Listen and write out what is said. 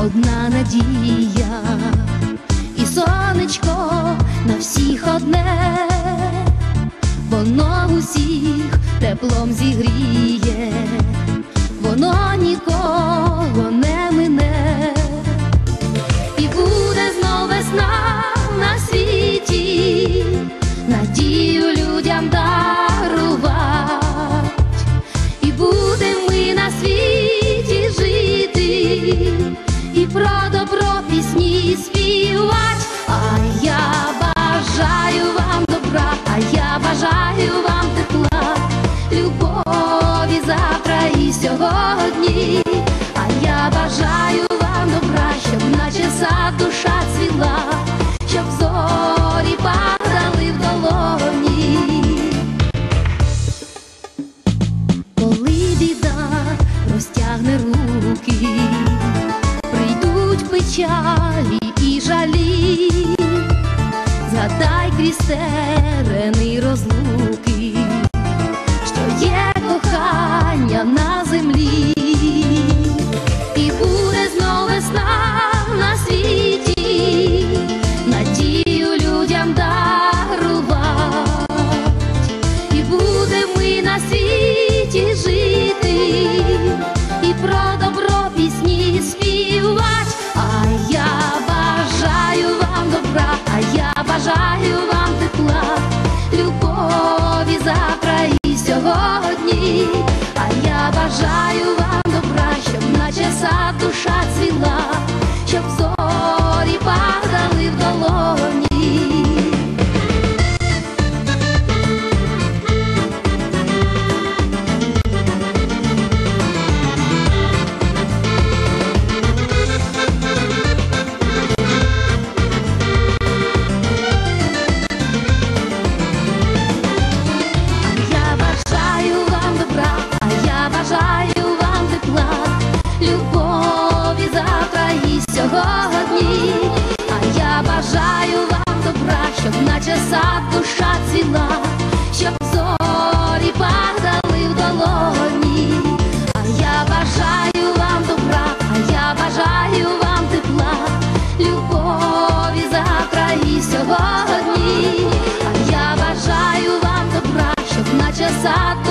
одна надія, і сонечко на всіх одне, воно усіх теплом зігріє, воно нікого. стерени розлуки, що є кохання на землі, і буде знов весна світі, надію людям дарувати, і буде ми на світі жити. сьогодні, а я бажаю вам добра, щоб наче сад душа цвіла, щоб зорі падали в долоні, а я бажаю вам добра, а я бажаю вам тепла, любові за краї, сьогодні, а я бажаю вам добра, щоб наче сад.